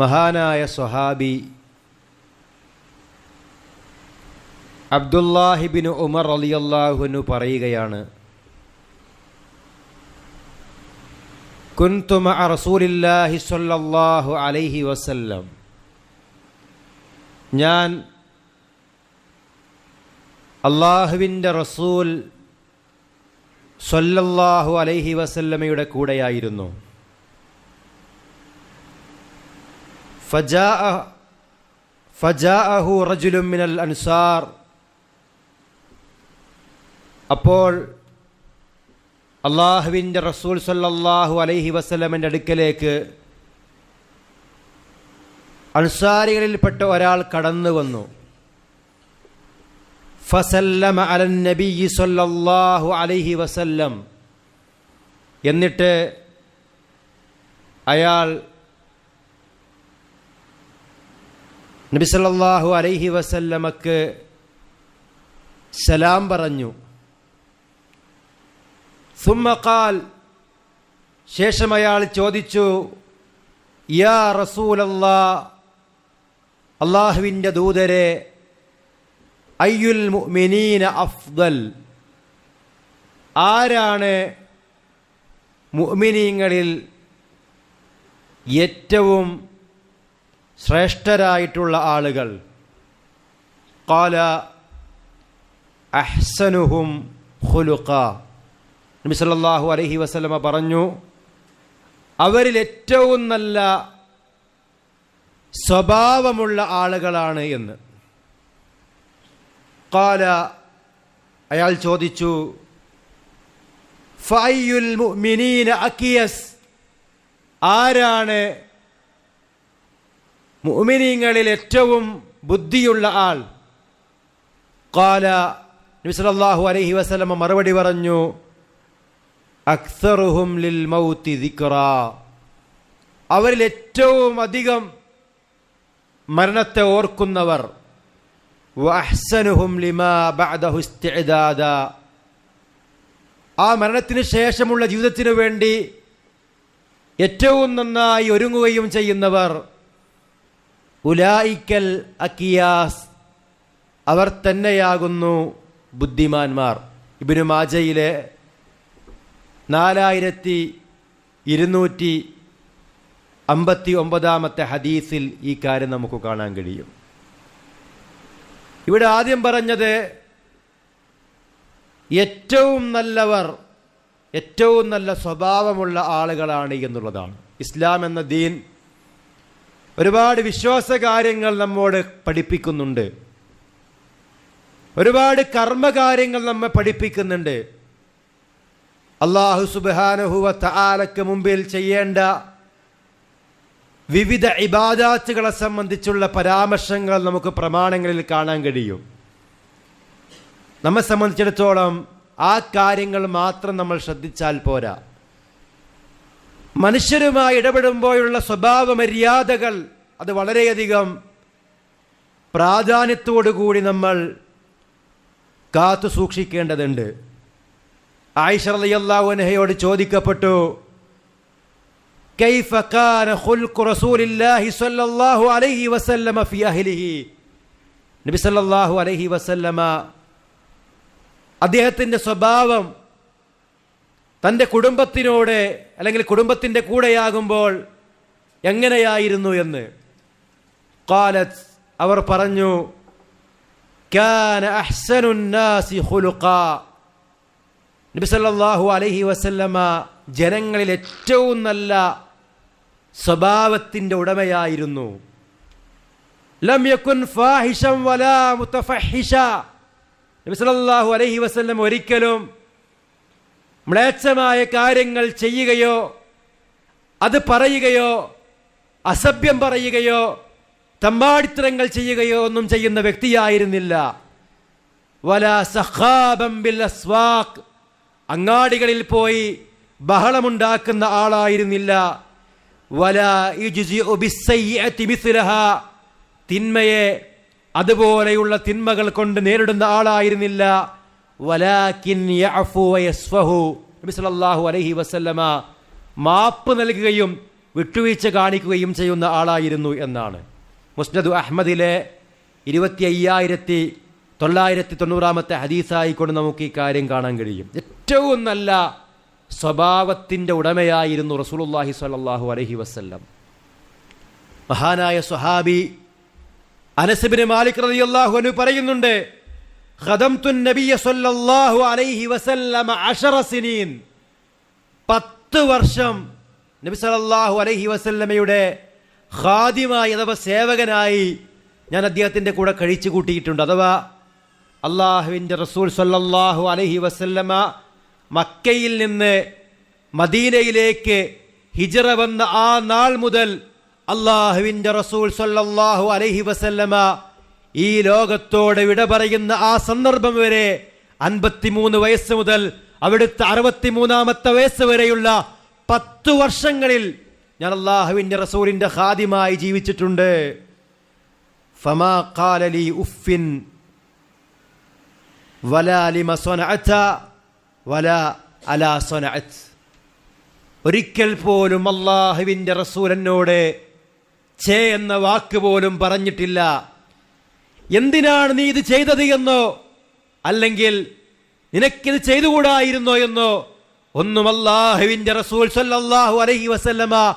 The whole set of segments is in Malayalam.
മഹാനായ സ്വഹാബി അബ്ദുല്ലാഹിബിൻ ഉമർ അലിയല്ലാഹുനു പറയുകയാണ് കുന്തുമ റസൂലില്ലാഹി സ്വല്ലല്ലാഹു അലൈഹി വസല്ലം. ഞാൻ അള്ളാഹുവിന്റെ റസൂൽ സ്വല്ലല്ലാഹു അലൈഹി വസല്ലമയുടെ കൂടെയായിരുന്നു. ഫജാഅഹു അപ്പോൾ അള്ളാഹുവിന്റെ റസൂൽ സല്ലാഹു അലൈഹി വസ്ലമിന്റെ അടുക്കലേക്ക് അൻസാരികളിൽപ്പെട്ട ഒരാൾ കടന്നു വന്നു. ഫസല്ലമ അലൻ നബി സല്ലല്ലാഹു അലൈഹി വസല്ലം. എന്നിട്ട് അയാൾ നബി സല്ലല്ലാഹു അലൈഹി വസല്ലമക്ക് സലാം പറഞ്ഞു. സുമ്മക്കാൽ ശേഷം അയാൾ ചോദിച്ചു യാ റസൂലല്ലാ അള്ളാഹുവിന്റെ ദൂതരെ അയ്യുൽ മുഅ്മിനീന അഫ്ദൽ ആരാണ് മുഅ്മിനീങ്ങളിൽ ഏറ്റവും ശ്രേഷ്ഠരായിട്ടുള്ള ആളുകൾ. കാല അഹ്സനുഹും ഹുലുക്ക നബി സല്ലല്ലാഹു അലൈഹി വസല്ലമ പറഞ്ഞു അവരിൽ ഏറ്റവും നല്ല സ്വഭാവമുള്ള ആളുകളാണ് എന്ന്. കാല അയാൾ ചോദിച്ചു ഫയ്യുൽ മുഅ്മിനീന അക്കിയസ് ആരാണ് മുഅ്മിനീങ്ങളിൽ ഏറ്റവും ബുദ്ധിയുള്ള ആൾ. കാല നബി സല്ലല്ലാഹു അലൈഹി വസല്ലം മറുപടി പറഞ്ഞു അക്സറുഹും ലിൽ മൗത്തി ദിക്റ. അവരിൽ ഏറ്റവും അധികം മരണത്തെ ഓർക്കുന്നവർ വഅഹ്സനുഹും ലിമാ ബഅദഹു ഇസ്തിഅദാദ. ആ മരണത്തിന് ശേഷമുള്ള ജീവിതത്തിനു വേണ്ടി ഏറ്റവും നന്നായി ഒരുങ്ങുകയും ചെയ്യുന്നവർ ഉലായിക്കൽ അക്കിയാസ് അവർ തന്നെയാകുന്നു ബുദ്ധിമാന്മാർ. ഇബിനു മാജയിലെ നാലായിരത്തി ഇരുന്നൂറ്റി അമ്പത്തി ഒമ്പതാമത്തെ ഹദീസിൽ ഈ കാര്യം നമുക്ക് കാണാൻ കഴിയും. ഇവിടെ ആദ്യം പറഞ്ഞത് ഏറ്റവും നല്ലവർ ഏറ്റവും നല്ല സ്വഭാവമുള്ള ആളുകളാണ് എന്നുള്ളതാണ്. ഇസ്ലാം എന്ന ദീൻ ഒരുപാട് വിശ്വാസ കാര്യങ്ങൾ നമ്മോട് പഠിപ്പിക്കുന്നുണ്ട്. ഒരുപാട് കർമ്മകാര്യങ്ങൾ നമ്മെ പഠിപ്പിക്കുന്നുണ്ട്. അള്ളാഹു സുബാനഹുവ താലക്ക് മുമ്പിൽ ചെയ്യേണ്ട വിവിധ ഇബാദാത്തുകളെ സംബന്ധിച്ചുള്ള പരാമർശങ്ങൾ നമുക്ക് പ്രമാണങ്ങളിൽ കാണാൻ കഴിയും. നമ്മെ സംബന്ധിച്ചിടത്തോളം ആ കാര്യങ്ങൾ മാത്രം നമ്മൾ ശ്രദ്ധിച്ചാൽ പോരാ. മനുഷ്യരുമായി ഇടപെടുമ്പോഴുള്ള സ്വഭാവ മര്യാദകൾ അത് വളരെയധികം പ്രാധാന്യത്തോടുകൂടി നമ്മൾ കാത്തു സൂക്ഷിക്കേണ്ടതുണ്ട് ആയിഷ റളിയല്ലാഹു അൻഹയോട് ചോദിക്കപ്പെട്ടു كيف كان خلق رسول الله صلى الله عليه وسلم في أهله നബി സല്ലല്ലാഹു അലൈഹി വസല്ലമ അദ്ദേഹത്തിൻ്റെ സ്വഭാവം തന്റെ കുടുംബത്തിനോട് അല്ലെങ്കിൽ കുടുംബത്തിന്റെ കൂടെയാകുമ്പോൾ എങ്ങനെയായിരുന്നു എന്ന്? കാലത്ത് അവർ പറഞ്ഞു നബിസല്ലാഹു അലഹി വസല്ലമ ജനങ്ങളിൽ ഏറ്റവും നല്ല സ്വഭാവത്തിന്റെ ഉടമയായിരുന്നു. ലം ഫാഹിഷം വലാ മുതഫഹിഷ നബി സല്ലല്ലാഹു അലൈഹി വസല്ലം ഒരിക്കലും മ്ലേച്ഛമായ കാര്യങ്ങൾ ചെയ്യുകയോ അത് പറയുകയോ അസഭ്യം പറയുകയോ തമ്പാടിത്തരങ്ങൾ ചെയ്യുകയോ ഒന്നും ചെയ്യുന്ന വ്യക്തിയായിരുന്നില്ല. വല സഖാബം ബിൽ അസ്വാഖ്. അങ്ങാടികളിൽ പോയി ബഹളമുണ്ടാക്കുന്ന ആളായിരുന്നില്ല. വല തിന്മയെ അതുപോലെയുള്ള തിന്മകൾ കൊണ്ട് നേരിടുന്ന ആളായിരുന്നില്ല. വലാകിൻ യഅഫു വയസ്ഫഹു. നബി സല്ലല്ലാഹു അലൈഹി വസല്ലമ മാപ്പ് നൽകുകയും വിട്ടുവീഴ്ച കാണിക്കുകയും ചെയ്യുന്ന ആളായിരുന്നു എന്നാണ്. മുസ്നദ് അഹമ്മദിലെ ഇരുപത്തി അയ്യായിരത്തി തൊള്ളായിരത്തി തൊണ്ണൂറാമത്തെ ഹദീസായിക്കൊണ്ട് നമുക്ക് ഈ കാര്യം കാണാൻ കഴിയും. ഏറ്റവും നല്ല സ്വഭാവത്തിന്റെ ഉടമയായിരുന്നു റസൂലുള്ളാഹി സ്വല്ലല്ലാഹു അലൈഹി വസല്ലം. മഹാനായ സ്വഹാബി അനസിബിന് മാലിക് റളിയല്ലാഹു അൻഹു പറയുന്നുണ്ട് പത്ത് വർഷം നബി സല്ലല്ലാഹു അലൈഹി വസല്ലമയുടെ ഖാദിമായി അഥവാ സേവകനായി ഞാൻ അദ്ദേഹത്തിന്റെ കൂടെ കഴിച്ചു കൂട്ടിയിട്ടുണ്ട്. അഥവാ അള്ളാഹുവിന്റെ റസൂൽ സല്ലല്ലാഹു അലൈഹി വസല്ലമ മക്കയിൽ നിന്ന് മദീനയിലേക്ക് ഹിജറ വന്ന ആ നാൾ മുതൽ അള്ളാഹുവിന്റെ റസൂൽ സല്ലല്ലാഹു അലൈഹി വസല്ലമ ഈ ലോകത്തോട് വിട പറയുന്ന ആ സന്ദർഭം വരെ അൻപത്തിമൂന്ന് വയസ്സ് മുതൽ അവിടുത്തെ അറുപത്തിമൂന്നാമത്തെ വയസ്സ് വരെയുള്ള പത്ത് വർഷങ്ങളിൽ ഞാൻ അള്ളാഹുവിന്റെ റസൂലിന്റെ ഖാദിമായി ജീവിച്ചിട്ടുണ്ട്. ഫമാ കാലലി ഉഫിൻ ഒരിക്കൽ പോലും അള്ളാഹുവിന്റെ റസൂൽ ചേ എന്ന വാക്ക് പോലും പറഞ്ഞിട്ടില്ല. എന്തിനാണ് നീ ഇത് ചെയ്തത് എന്നോ? അല്ലെങ്കിൽ നിനക്കിത് ചെയ്തുകൂടായിരുന്നോ എന്നോ? ഒന്നും അള്ളാഹുവിന്റെ റസൂൽ സല്ലാഹു അലഹി വസല്ലമ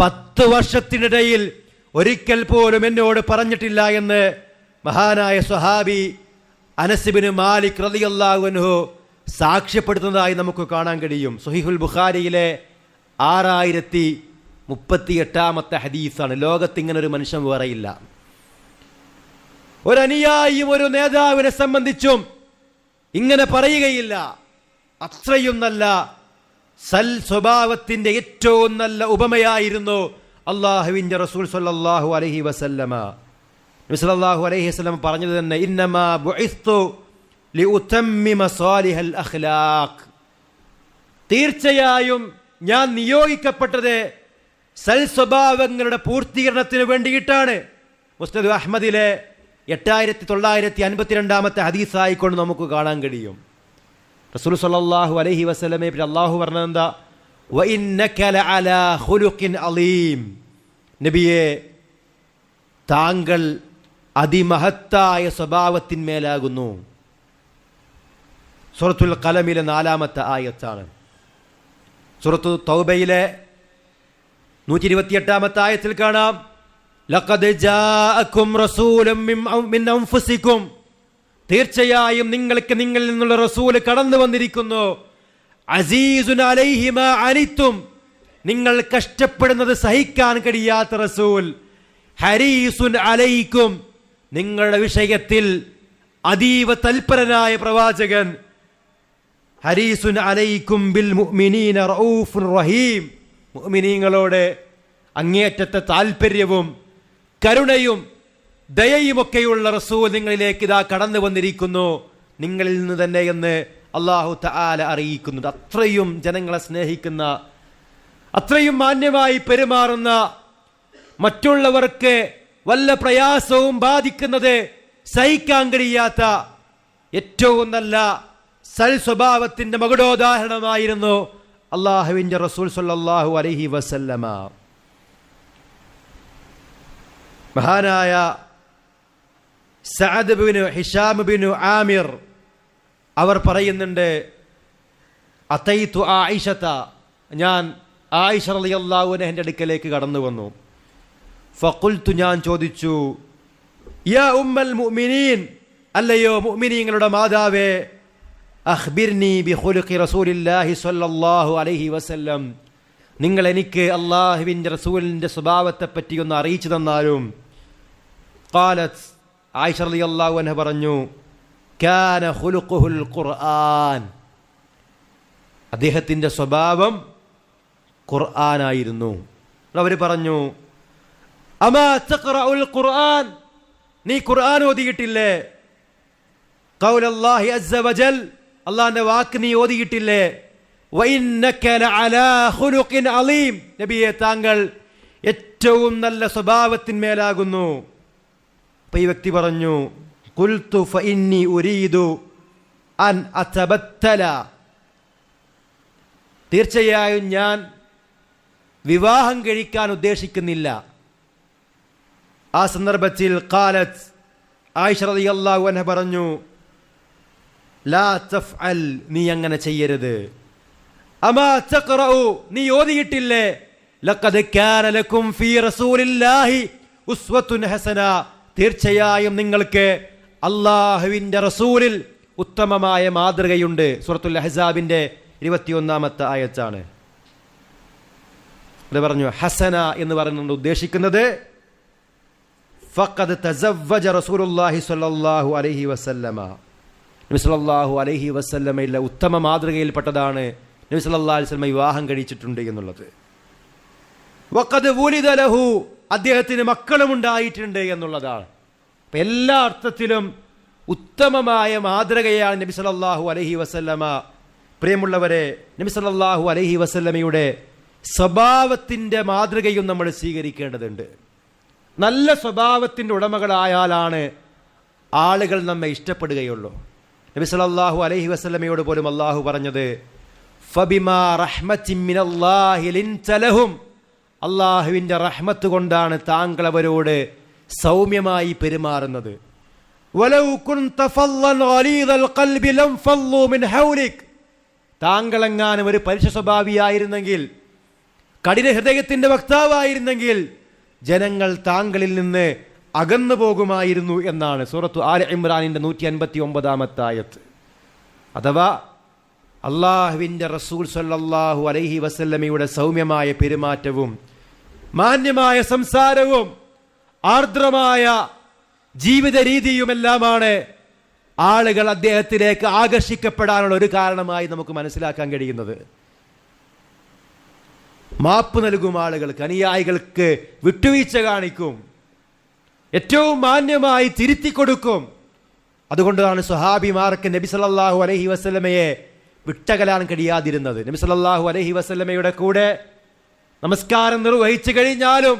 പത്ത് വർഷത്തിനിടയിൽ ഒരിക്കൽ പോലും എന്നോട് പറഞ്ഞിട്ടില്ല എന്ന് മഹാനായ സ്വഹാബി അനസിബിന് മാലിക് റളിയല്ലാഹു അൻഹു സാക്ഷ്യപ്പെടുത്തുന്നതായി നമുക്ക് കാണാൻ കഴിയും. സുഹിഹുൽ ബുഖാരിയിലെ ആറായിരത്തി മുപ്പത്തി എട്ടാമത്തെ ഹദീസാണ്. ലോകത്ത് ഇങ്ങനെ ഒരു മനുഷ്യൻ വേറെയില്ല. ഒരു അനുയായിയും ഒരു നേതാവിനെ സംബന്ധിച്ചും ഇങ്ങനെ പറയുകയില്ല. അത്രയും നല്ല സൽ സ്വഭാവത്തിന്റെ ഏറ്റവും നല്ല ഉപമയായിരുന്നു അള്ളാഹുവിന്റെ റസൂൽ സല്ലാഹു അലഹി വസല്ലമ. നബി സല്ലല്ലാഹു അലൈഹി വസല്ലം പറഞ്ഞത് തന്നെ തീർച്ചയായും ഞാൻ നിയോഗിക്കപ്പെട്ടത് സൽ സ്വഭാവങ്ങളുടെ പൂർത്തീകരണത്തിന് വേണ്ടിയിട്ടാണ്. മുസ്തദ് അഹമ്മദിലെ എട്ടായിരത്തി തൊള്ളായിരത്തി അൻപത്തിരണ്ടാമത്തെ ഹദീസായിക്കൊണ്ട് നമുക്ക് കാണാൻ കഴിയും. റസൂൽ സല്ലാഹു അലഹി വസ്ലമെ അള്ളാഹു പറഞ്ഞതെന്താ? അലീം നബിയെ താങ്കൾ അതിമഹത്തായ സ്വഭാവത്തിന്മേലാകുന്നു സുറത്തുൽ കലമിലെ നാലാമത്തെ ആയത്താണ്. സുറത്തു തൗബയിലെ നൂറ്റി ഇരുപത്തിയെട്ടാമത്തെ ആയത്തിൽ കാണാം. തീർച്ചയായും നിങ്ങൾക്ക് നിങ്ങളിൽ നിന്നുള്ള റസൂൽ കടന്നു വന്നിരിക്കുന്നു. അനിത്തും. നിങ്ങൾ കഷ്ടപ്പെടുന്നത് സഹിക്കാൻ കഴിയാത്ത റസൂൽ. ഹരീസുൻ അലൈക്കും. നിങ്ങളുടെ വിഷയത്തിൽ അതീവ തൽപരനായ പ്രവാചകൻ. ഹരീസുൻ അലൈക്കും ബിൽ മുഅ്മിനീന റഊഫുൻ റഹീം. മുഅ്മിനീങ്ങളോട് അങ്ങേയറ്റത്തെ താല്പര്യവും കരുണയും ദയയുമൊക്കെയുള്ള റസൂൽ നിങ്ങളിലേക്ക് ഇതാ കടന്നു വന്നിരിക്കുന്നു. നിങ്ങളിൽ നിന്ന് തന്നെ എന്ന് അള്ളാഹു താല അറിയിക്കുന്നുണ്ട് അത്രയും ജനങ്ങളെ സ്നേഹിക്കുന്ന അത്രയും മാന്യമായി പെരുമാറുന്ന മറ്റുള്ളവർക്ക് വല്ല പ്രയാസവും ബാധിക്കുന്നത് സഹിക്കാൻ കഴിയാത്ത ഏറ്റവും നല്ല സൽ സ്വഭാവത്തിന്റെ മകുടോദാഹരണമായിരുന്നു അള്ളാഹുവിന്റെ റസൂൽ സല്ലാഹു അലഹി വസല്ലമ. മഹാനായ Saad bin Hisham bin Amir അവർ പറയുന്നുണ്ട് അത്തൈത്തു ആയിഷത്ത ഞാൻ ആയിഷ റളിയല്ലാഹുവിനെ എന്റെ അടുക്കലേക്ക് കടന്നു വന്നു. ഫക്കുൽത്തു ഞാൻ ചോദിച്ചു യാ ഉമ്മൽ മുഅ്മിനീൻ അല്ലയോ മുഅ്മിനീങ്ങളുടെ മാതാവേ അഖ്ബിർനി ബി ഖുലുഖി റസൂലില്ലാഹി സ്വല്ലല്ലാഹു അലൈഹി വസല്ലം. നിങ്ങൾ എനിക്ക് അള്ളാഹുവിന്റെ റസൂലിന്റെ സ്വഭാവത്തെ പറ്റി ഒന്ന് അറിയിച്ചു തന്നാലും ഖാലത്ത് ആയിഷ റളിയല്ലാഹു അൻഹ പറഞ്ഞു കാന ഖുലുഖുൽ ഖുർആൻ അദ്ദേഹത്തിന്റെ സ്വഭാവം ഖുർആനായിരുന്നു. അവർ പറഞ്ഞു അമാ തഖറഉൽ ഖുർആൻ നീ ഖുർആൻ ഓതിയിട്ടില്ലേ? ഖൗലല്ലാഹി അസ്സ വജൽ. അള്ളാഹിന്റെ വാക്ക് നീ ഓതിയിട്ടില്ലേ? അലീം. നബിയെ താങ്കൾ ഏറ്റവും നല്ല സ്വഭാവത്തിന്മേലാകുന്നു. അപ്പൊ ഈ വ്യക്തി പറഞ്ഞു കുൽത്തു ഫഇന്നി ഉരീദു അൻ അതബത്തല തീർച്ചയായും ഞാൻ വിവാഹം കഴിക്കാൻ ഉദ്ദേശിക്കുന്നില്ല. ആ സന്ദർഭത്തിൽ കാലത്ത് ആയിഷ അള്ളാഹു അൻഹ പറഞ്ഞു ലാ തഫ് അൽ നീ അങ്ങനെ ചെയ്യരുത്. അമാ തഖറഉ നീ ഓതിയിട്ടില്ലേ? ലഖദ് കാന ലക്കും ഫീ റസൂലില്ലാഹി ഉസ്വത്തുൻ ഹസന. തീർച്ചയായും നിങ്ങൾക്ക് അള്ളാഹുവിന്റെ റസൂലിൽ ഉത്തമമായ മാതൃകയുണ്ട്. സുറത്തുൽ അഹസാബിന്റെ ഇരുപത്തിയൊന്നാമത്തെ ആയച്ചാണ് അത് പറഞ്ഞു ഹസന എന്ന് പറയുന്നത് ഉദ്ദേശിക്കുന്നത് ഫഖദ് തസവ്വജ റസൂലുള്ളാഹി സ്വല്ലല്ലാഹു അലൈഹി വസല്ലമ. നബി സല്ലല്ലാഹു അലൈഹി വസല്ലമയിലെ ഉത്തമ മാതൃകയിൽപ്പെട്ടതാണ് നബി സല്ലല്ലാഹു അലൈഹി വസല്ലമ വിവാഹം കഴിച്ചിട്ടുണ്ട് എന്നുള്ളത്. വഖദ് വുലിദ ലഹു അദ്ദേഹത്തിന് മക്കളും ഉണ്ടായിട്ടുണ്ട് എന്നുള്ളതാണ്. അപ്പം എല്ലാ അർത്ഥത്തിലും ഉത്തമമായ മാതൃകയാണ് നബി സല്ലല്ലാഹു അലഹി വസല്ലമ. പ്രിയമുള്ളവരെ നബി സല്ലല്ലാഹു അലഹി വസല്ലമയുടെ സ്വഭാവത്തിന്റെ മാതൃകയും നമ്മൾ സ്വീകരിക്കേണ്ടതുണ്ട്. നല്ല സ്വഭാവത്തിന്റെ ഉടമകളായാലാണ് ആളുകൾ നമ്മെ ഇഷ്ടപ്പെടുകയുള്ളൂ. നബി സല്ലല്ലാഹു അലഹി വസല്ലമയോട് പോലും അള്ളാഹു പറഞ്ഞത് ഫബിമാ റഹ്മത്തിൻ മിനല്ലാഹി ലിൻത ലഹും അള്ളാഹുവിന്റെ റഹ്മത്ത് കൊണ്ടാണ് താങ്കൾ അവരോട് സൗമ്യമായി പെരുമാറുന്നത്. താങ്കളെങ്ങാനും ഒരു പരുഷ സ്വഭാവിയായിരുന്നെങ്കിൽ കഠിന ഹൃദയത്തിന്റെ വക്താവായിരുന്നെങ്കിൽ ജനങ്ങൾ താങ്കളിൽ നിന്ന് അകന്നു പോകുമായിരുന്നു എന്നാണ് സൂറത്തു ആല ഇമ്രാനിന്റെ നൂറ്റി അൻപത്തി ഒമ്പതാമത്തായത് അഥവാ അള്ളാഹുവിന്റെ റസൂൽ സല്ലാഹു അലൈഹി വസല്ലമയുടെ സൗമ്യമായ പെരുമാറ്റവും മാന്യമായ സംസാരവും ആർദ്രമായ ജീവിത രീതിയുമെല്ലാമാണ് ആളുകൾ അദ്ദേഹത്തിലേക്ക് ആകർഷിക്കപ്പെടാനുള്ള ഒരു കാരണമായി നമുക്ക് മനസ്സിലാക്കാൻ കഴിയുന്നത്. മാപ്പ് നൽകും ആളുകൾക്ക് അനുയായികൾക്ക് വിട്ടുവീഴ്ച കാണിക്കും ഏറ്റവും മാന്യമായി തിരുത്തി കൊടുക്കും അതുകൊണ്ടാണ് സുഹാബിമാർക്ക് നബി സല്ലാഹു അലഹി വസല്ലമയെ വിട്ടകലാൻ കഴിയാതിരുന്നത്. നബി അലൈഹി വസല്ലമയുടെ കൂടെ നമസ്കാരം നിർവഹിച്ചു കഴിഞ്ഞാലും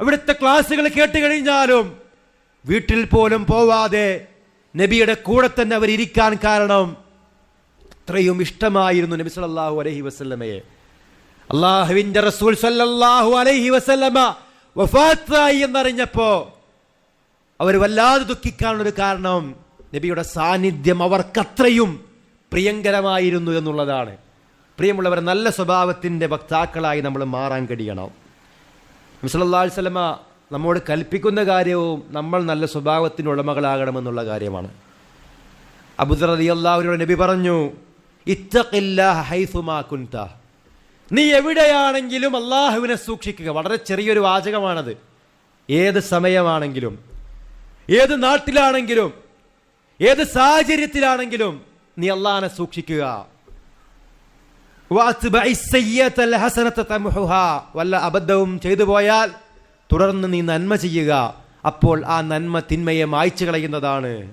അവിടുത്തെ ക്ലാസ്സുകൾ കേട്ട് കഴിഞ്ഞാലും വീട്ടിൽ പോലും പോവാതെ നബിയുടെ കൂടെ തന്നെ അവർ ഇരിക്കാൻ കാരണം അത്രയും ഇഷ്ടമായിരുന്നു നബി സല്ലല്ലാഹു അലൈഹി വസല്ലമയെ. അള്ളാഹുവിന്റെ റസൂൽ സല്ലാഹു അലഹി വസല്ലമ വഫാത്തായി എന്നറിഞ്ഞപ്പോ അവർ വല്ലാതെ ദുഃഖിക്കാനുള്ളൊരു കാരണം നബിയുടെ സാന്നിധ്യം അവർക്കത്രയും പ്രിയങ്കരമായിരുന്നു എന്നുള്ളതാണ്. പ്രിയമുള്ളവർ നല്ല സ്വഭാവത്തിന്റെ വക്താക്കളായി നമ്മൾ മാറാൻ കഴിയണം. മിസലല്ലാഹു സ്വലമ നമ്മോട് കൽപ്പിക്കുന്ന കാര്യവും നമ്മൾ നല്ല സ്വഭാവത്തിന് ഉടമകളാകണമെന്നുള്ള കാര്യമാണ്. അബുദർ അലി അള്ളാഹുരോട് നബി പറഞ്ഞു ഇത്തഖില്ലാഹ ഹൈസുമാ കുൻത. നീ എവിടെയാണെങ്കിലും അള്ളാഹുവിനെ സൂക്ഷിക്കുക. വളരെ ചെറിയൊരു വാചകമാണത്. ഏത് സമയമാണെങ്കിലും ഏത് നാട്ടിലാണെങ്കിലും ഏത് സാഹചര്യത്തിലാണെങ്കിലും നീ അള്ളാനെ സൂക്ഷിക്കുക. വല്ല അബദ്ധവും ചെയ്തു പോയാൽ തുടർന്ന് നീ നന്മ ചെയ്യുക. അപ്പോൾ ആ നന്മ തിന്മയെ മായ്ച്ചു കളയുന്നതാണ്.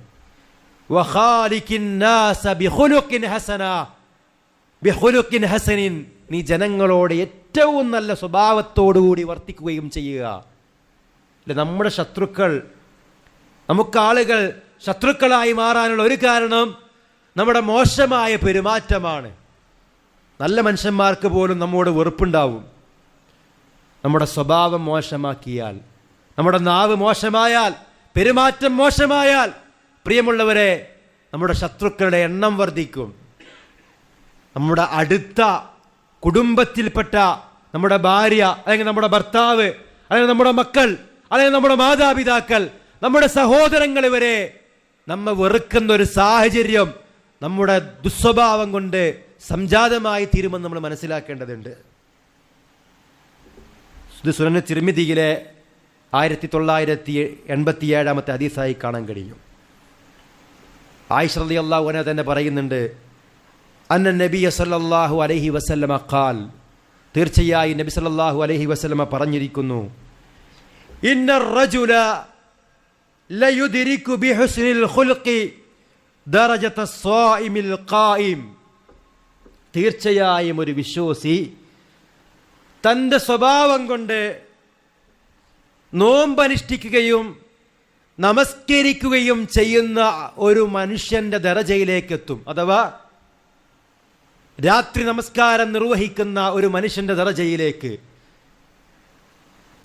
നീ ജനങ്ങളോട് ഏറ്റവും നല്ല സ്വഭാവത്തോടുകൂടി വർത്തിക്കുകയും ചെയ്യുക. നമ്മുടെ ശത്രുക്കൾ നമുക്ക് ആളുകൾ ശത്രുക്കളായി മാറാനുള്ള ഒരു കാരണം നമ്മുടെ മോശമായ പെരുമാറ്റമാണ്. നല്ല മനുഷ്യന്മാർക്ക് പോലും നമ്മോട് വെറുപ്പുണ്ടാവും. നമ്മുടെ സ്വഭാവം മോശമാക്കിയാൽ നമ്മുടെ നാവ് മോശമായാൽ പെരുമാറ്റം മോശമായാൽ പ്രിയമുള്ളവരെ നമ്മുടെ ശത്രുക്കളുടെ എണ്ണം വർദ്ധിക്കും. നമ്മുടെ അടുത്ത കുടുംബത്തിൽപ്പെട്ട നമ്മുടെ ഭാര്യ അല്ലെങ്കിൽ നമ്മുടെ ഭർത്താവ് അല്ലെങ്കിൽ നമ്മുടെ മക്കൾ അല്ലെങ്കിൽ നമ്മുടെ മാതാപിതാക്കൾ നമ്മുടെ സഹോദരങ്ങൾ വരെ നമ്മെ വെറുക്കുന്ന ഒരു സാഹചര്യം നമ്മുടെ ദുസ്വഭാവം കൊണ്ട് സംജാതമായി തീരുമെന്ന് നമ്മൾ മനസ്സിലാക്കേണ്ടതുണ്ട്. ഇത് തിരുമിതിയിലെ ആയിരത്തി തൊള്ളായിരത്തി എൺപത്തി ഏഴാമത്തെ ഹദീസായി കാണാൻ കഴിയും. ആയിഷ റളി അള്ളാഹു അന തന്നെ പറയുന്നുണ്ട് അന്ന നബി സല്ലല്ലാഹു അലഹി വസല്ലമ ഖാൽ. തീർച്ചയായും നബി സല്ലാഹു അലഹി വസല്ലമ പറഞ്ഞിരിക്കുന്നു ഇന്ന റജുല ലയുദിരിക്കു ബിഹുസ്നിൽ ഖുൽഖി തീർച്ചയായും ഒരു വിശ്വാസി തന്റെ സ്വഭാവം കൊണ്ട് നോമ്പനുഷ്ഠിക്കുകയും നമസ്കരിക്കുകയും ചെയ്യുന്ന ഒരു മനുഷ്യന്റെ ദരജയിലേക്ക് എത്തും അഥവാ രാത്രി നമസ്കാരം നിർവഹിക്കുന്ന ഒരു മനുഷ്യന്റെ ദറജയിലേക്ക്.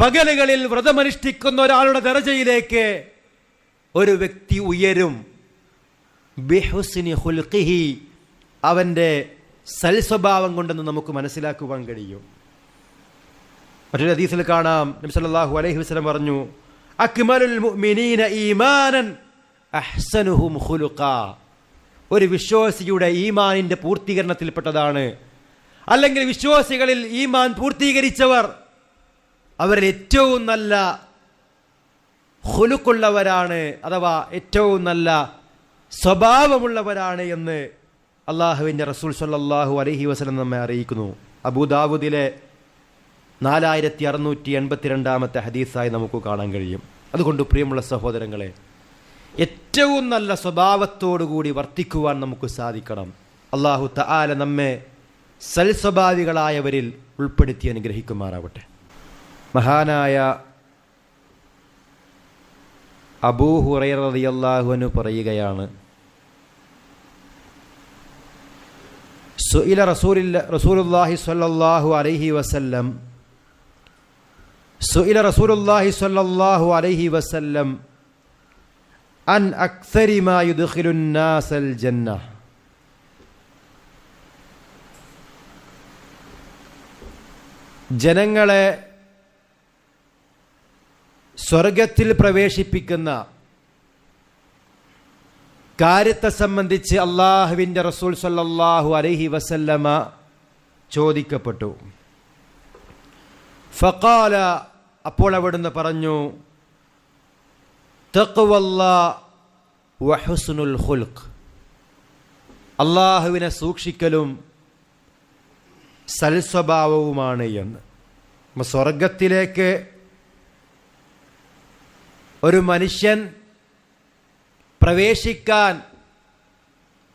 പകലുകളിൽ വ്രതമനുഷ്ഠിക്കുന്ന ഒരാളുടെ ദറജയിലേക്ക് ഒരു വ്യക്തി ഉയരും. ബിഹുസ്നി ഹുൽഖിഹി അവന്റെ സൽസ്വഭാവം കൊണ്ടെന്ന് നമുക്ക് മനസ്സിലാക്കുവാൻ കഴിയും. മറ്റൊരു ഹദീസിൽ കാണാം. നബി സല്ലല്ലാഹു അലൈഹി വസല്ലം പറഞ്ഞു അക്മലുൽ മുഅ്മിനീന ഈമാനൻ അഹ്സനുഹും ഖുലുഖാ ഒരു വിശ്വാസിയുടെ ഈമാനിന്റെ പൂർത്തീകരണത്തിൽപ്പെട്ടതാണ്. അല്ലെങ്കിൽ വിശ്വാസികളിൽ ഈമാൻ പൂർത്തീകരിച്ചവർ അവരിൽ ഏറ്റവും നല്ല ഹുലുക്കുള്ളവരാണ് അഥവാ ഏറ്റവും നല്ല സ്വഭാവമുള്ളവരാണ് എന്ന് അള്ളാഹുവിന്റെ റസൂൽ സല്ലാഹു അലഹി വസ്ലം നമ്മെ അറിയിക്കുന്നു. അബുദാബുദിലെ നാലായിരത്തി അറുന്നൂറ്റി എൺപത്തിരണ്ടാമത്തെ ഹദീസായി നമുക്ക് കാണാൻ കഴിയും. അതുകൊണ്ട് പ്രിയമുള്ള സഹോദരങ്ങളെ ഏറ്റവും നല്ല സ്വഭാവത്തോടുകൂടി വർത്തിക്കുവാൻ നമുക്ക് സാധിക്കണം. അള്ളാഹു തആല നമ്മെ സൽസ്വഭാവികളായവരിൽ ഉൾപ്പെടുത്തി അനുഗ്രഹിക്കുമാറാവട്ടെ. മഹാനായ അബൂ റളിയല്ലാഹു അൻഹു പറയുകയാണ് സുഇല റസൂലില്ല റസൂലുള്ളാഹി സ്വല്ലല്ലാഹു അലൈഹി വസല്ലം. സുഇല റസൂലുള്ളാഹി സ്വല്ലല്ലാഹു അലൈഹി വസല്ലം. അൻ അക്സരി മാ യുദ്ഖിലുൻ നാസൽ ജന്ന. ജനങ്ങളെ സ്വർഗത്തിൽ പ്രവേശിപ്പിക്കുന്ന കാര്യത്തെ സംബന്ധിച്ച് അള്ളാഹുവിന്റെ റസൂൽ സല്ലാഹു അലൈഹി വസല്ലമ ചോദിക്കപ്പെട്ടു. ഫക്കാല അപ്പോൾ അവിടുന്ന് പറഞ്ഞു തഖ്വല്ലാ വഹുസ്നുൽ ഖുൽഖ്. അള്ളാഹുവിനെ സൂക്ഷിക്കലും സൽസ്വഭാവവുമാണ് എന്ന്. സ്വർഗത്തിലേക്ക് ഒരു മനുഷ്യൻ പ്രവേശിക്കാൻ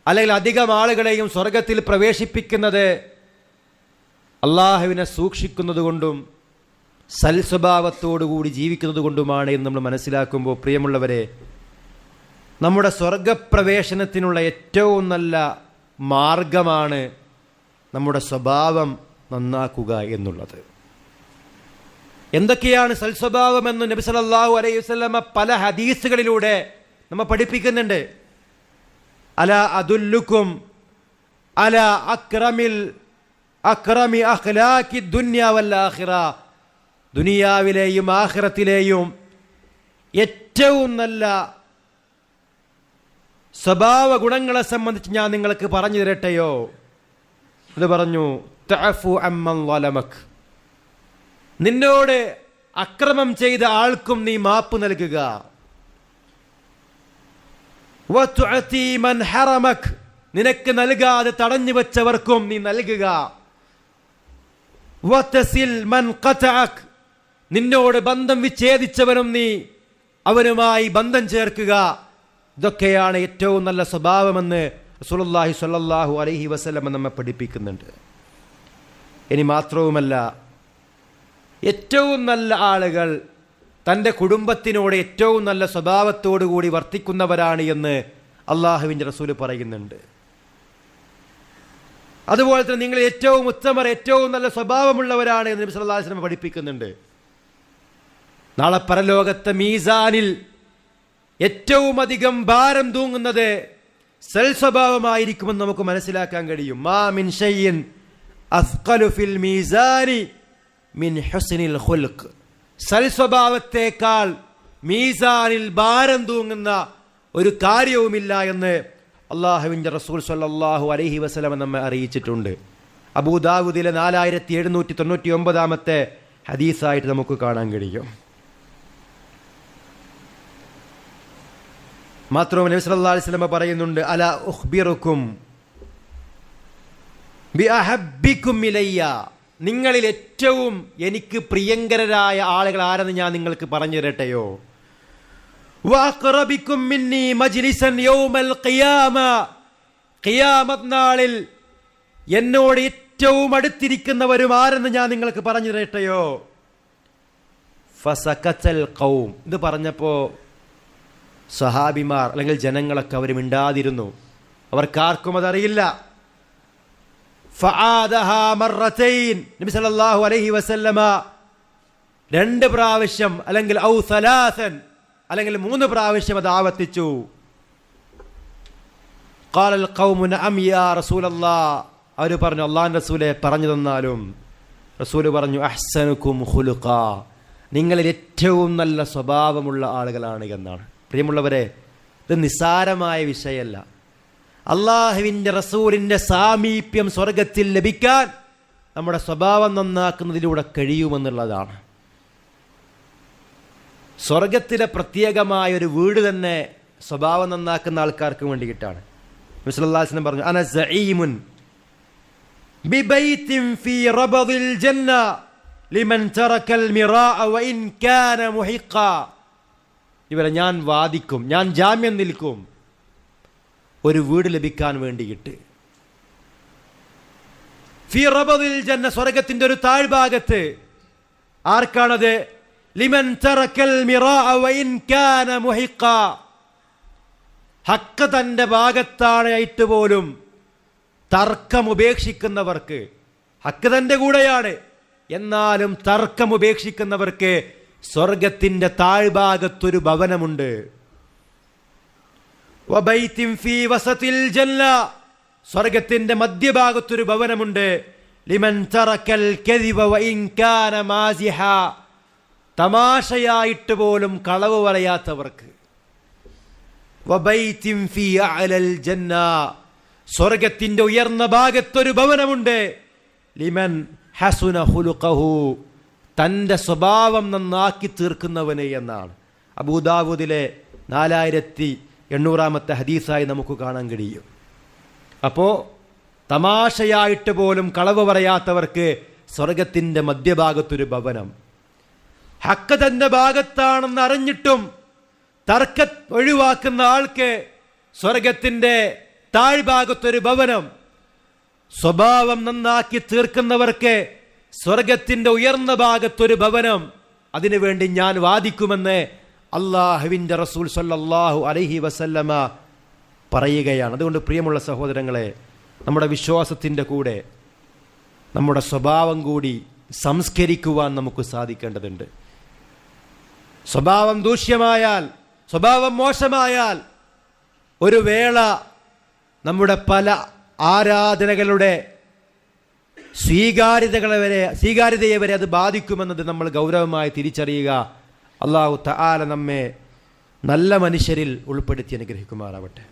അല്ലെങ്കിൽ അധികം ആളുകളെയും സ്വർഗത്തിൽ പ്രവേശിപ്പിക്കുന്നത് അള്ളാഹുവിനെ സൂക്ഷിക്കുന്നത് കൊണ്ടും സൽസ്വഭാവത്തോടുകൂടി ജീവിക്കുന്നത് കൊണ്ടുമാണ് എന്ന് നമ്മൾ മനസ്സിലാക്കുമ്പോൾ പ്രിയമുള്ളവരെ നമ്മുടെ സ്വർഗപ്രവേശനത്തിനുള്ള ഏറ്റവും നല്ല മാർഗമാണ് നമ്മുടെ സ്വഭാവം നന്നാക്കുക എന്നുള്ളത്. എന്തൊക്കെയാണ് സൽസ്വഭാവമെന്ന് നബി സല്ലല്ലാഹു അലൈഹി വസല്ലമ പല ഹദീസുകളിലൂടെ നമ്മ പഠിപ്പിക്കുന്നുണ്ട്. അല അതുല്ലുക്കും അല അക്രമിൽ അക്രമി അഖ്ലാഖി ദുന്യാവല്ല ആഹ്റ ആഖിറ. ദുനിയാവിലെയും ആഹ്റത്തിലെയും ഏറ്റവും നല്ല സ്വഭാവ ഗുണങ്ങളെ സംബന്ധിച്ച് ഞാൻ നിങ്ങൾക്ക് പറഞ്ഞു തരട്ടെയോ? അത് പറഞ്ഞു നിന്നോട് അക്രമം ചെയ്ത ആൾക്കും നീ മാപ്പ് നൽകുക. നിനക്ക് നൽകാതെ തടഞ്ഞു വെച്ചവർക്കും നീ നൽകുക. നിന്നോട് ബന്ധം വിച്ഛേദിച്ചവനും നീ അവനുമായി ബന്ധം ചേർക്കുക. ഇതൊക്കെയാണ് ഏറ്റവും നല്ല സ്വഭാവമെന്ന് സുലല്ലാഹി സ്വല്ലല്ലാഹു അലൈഹി വസല്ലം നമ്മെ പഠിപ്പിക്കുന്നുണ്ട്. ഇനി മാത്രവുമല്ല ഏറ്റവും നല്ല ആളുകൾ തന്റെ കുടുംബത്തിനോട് ഏറ്റവും നല്ല സ്വഭാവത്തോടു കൂടി വർത്തിക്കുന്നവരാണ് എന്ന് അള്ളാഹുവിന്റെ റസൂൽ പറയുന്നുണ്ട്. അതുപോലെ തന്നെ നിങ്ങൾ ഏറ്റവും ഉത്തമർ ഏറ്റവും നല്ല സ്വഭാവമുള്ളവരാണ് എന്ന് നബി അലൈഹി പഠിപ്പിക്കുന്നുണ്ട്. നാളെ പരലോകത്തെ മീസാനിൽ ഏറ്റവും അധികം ഭാരം തൂങ്ങുന്നത് സൽ സ്വഭാവമായിരിക്കുമെന്ന് നമുക്ക് മനസ്സിലാക്കാൻ കഴിയും. മാ മിൻ ഷയ്യിൻ അസ്ഖലു ഫിൽ മീസാനി മിൻ ഹുസ്നിൽ ഖുൽഖ്. സൽസ്വഭാവത്തേക്കാൾ മീസാനിൽ ഭാരം തൂങ്ങുന്ന ഒരു കാര്യവുമില്ല എന്ന് അള്ളാഹുവിന്റെ റസൂൽ സല്ലാഹു അലഹി വസ്ലമ നമ്മെ അറിയിച്ചിട്ടുണ്ട്. അബൂദാവുദിലെ നാലായിരത്തി എഴുന്നൂറ്റി തൊണ്ണൂറ്റി ഒമ്പതാമത്തെ ഹദീസായിട്ട് നമുക്ക് കാണാൻ കഴിയും. മാത്രവും നബി സല്ലാ അലൈഹി വസല്ലം പറയുന്നുണ്ട് അല ഉഹ്ബിറുക്കും ബി അഹബിക്കും ഇലയ്യ. നിങ്ങളിൽ ഏറ്റവും എനിക്ക് പ്രിയങ്കരരായ ആളുകൾ ആരെന്ന് ഞാൻ നിങ്ങൾക്ക് പറഞ്ഞു തരട്ടെയോ? നാളിൽ എന്നോട് ഏറ്റവും അടുത്തിരിക്കുന്നവരും ആരെന്ന് ഞാൻ നിങ്ങൾക്ക് പറഞ്ഞു തരട്ടെയോ? ഖൗം. ഇത് പറഞ്ഞപ്പോ സഹാബിമാർ അല്ലെങ്കിൽ ജനങ്ങളൊക്കെ അവർ മിണ്ടാതിരുന്നു. അവർക്കാർക്കും അതറിയില്ല. നബി സല്ലല്ലാഹു അലൈഹി വസല്ലമ രണ്ട് പ്രാവശ്യം അല്ലെങ്കിൽ ഔ സലാസൻ അല്ലെങ്കിൽ മൂന്ന് പ്രാവശ്യം അത് ആവർത്തിച്ചു. കാലൽ കൗമുന رسول റസൂലല്ലാ. അവർ പറഞ്ഞു അള്ളാൻ റസൂലേ പറഞ്ഞു തന്നാലും. റസൂൽ പറഞ്ഞു അഹ്സനുക്കും ഹുലുക്ക നിങ്ങളിൽ ഏറ്റവും നല്ല സ്വഭാവമുള്ള ആളുകളാണ് എന്നാണ്. പ്രിയമുള്ളവരെ ഇത് നിസ്സാരമായ വിഷയമല്ല. അള്ളാഹുവിന്റെ റസൂലിന്റെ സാമീപ്യം സ്വർഗത്തിൽ ലഭിക്കാൻ നമ്മുടെ സ്വഭാവം നന്നാക്കുന്നതിലൂടെ കഴിയുമെന്നുള്ളതാണ്. സ്വർഗത്തിലെ പ്രത്യേകമായ ഒരു വീട് തന്നെ സ്വഭാവം നന്നാക്കുന്ന ആൾക്കാർക്ക് വേണ്ടിയിട്ടാണ്. മുസ്ലാസ്ലം പറഞ്ഞു അന സഈമുൻ ജന്ന ലിമൻ തറക്കൽ കാന ഇവരെ ഞാൻ വാദിക്കും ഞാൻ ജാമ്യം നിൽക്കും. ഒരു വീട് ലഭിക്കാൻ വേണ്ടിയിട്ട്. ഫിറബിൽ ജന്ന സ്വർഗത്തിന്റെ ഒരു താഴ്ഭാഗത്ത് ആർക്കാണത്? ലിമൻ തറക്കൽ ഹക്ക് തന്റെ ഭാഗത്താണായിട്ട് പോലും തർക്കം ഉപേക്ഷിക്കുന്നവർക്ക് ഹക്ക് തന്റെ കൂടെയാണ്. എന്നാലും തർക്കം ഉപേക്ഷിക്കുന്നവർക്ക് സ്വർഗത്തിന്റെ താഴ്ഭാഗത്തൊരു ഭവനമുണ്ട് വബൈത്തിൻ ഫീ വസത്തിൽ ജന്ന സ്വർഗത്തിന്റെ മധ്യഭാഗത്തൊരു ഭവനമുണ്ട്. ലിമൻ തമാശയായിട്ട് പോലും കളവ് പറയാത്തവർക്ക്. സ്വർഗത്തിന്റെ ഉയർന്ന ഭാഗത്തൊരു ഭവനമുണ്ട്. ലിമൻ ഹസുന ഹുലുഖഹു. തന്റെ സ്വഭാവം നന്നാക്കി തീർക്കുന്നവന് എന്നാണ്. അബൂദാവൂദിലെ നാലായിരത്തി എണ്ണൂറാമത്തെ ഹദീസായി നമുക്ക് കാണാൻ കഴിയും. അപ്പോൾ തമാശയായിട്ട് പോലും കളവ് പറയാത്തവർക്ക് സ്വർഗത്തിന്റെ മധ്യഭാഗത്തൊരു ഭവനം. ഹക്ക തന്റെ ഭാഗത്താണെന്ന് അറിഞ്ഞിട്ടും തർക്ക ഒഴിവാക്കുന്ന ആൾക്ക് സ്വർഗത്തിന്റെ താഴ്ഭാഗത്തൊരു ഭവനം. സ്വഭാവം നന്നാക്കി തീർക്കുന്നവർക്ക് സ്വർഗത്തിന്റെ ഉയർന്ന ഭാഗത്തൊരു ഭവനം. അതിനുവേണ്ടി ഞാൻ വാദിക്കുമെന്ന് അള്ളാഹുവിന്റെ റസൂൽ സല്ലാഹു അലഹി വസല്ലമ പറയുകയാണ്. അതുകൊണ്ട് പ്രിയമുള്ള സഹോദരങ്ങളെ നമ്മുടെ വിശ്വാസത്തിന്റെ കൂടെ നമ്മുടെ സ്വഭാവം കൂടി സംസ്കരിക്കുവാൻ നമുക്ക് സാധിക്കേണ്ടതുണ്ട്. സ്വഭാവം ദൂഷ്യമായാൽ സ്വഭാവം മോശമായാൽ ഒരു വേള നമ്മുടെ പല ആരാധനകളുടെ സ്വീകാര്യതകളെ വരെ സ്വീകാര്യതയെ വരെ അത് ബാധിക്കുമെന്നത് നമ്മൾ ഗൗരവമായി തിരിച്ചറിയുക. അള്ളാഹു തആല നമ്മെ നല്ല മനുഷ്യരിൽ ഉൾപ്പെടുത്തി അനുഗ്രഹിക്കുമാറാവട്ടെ.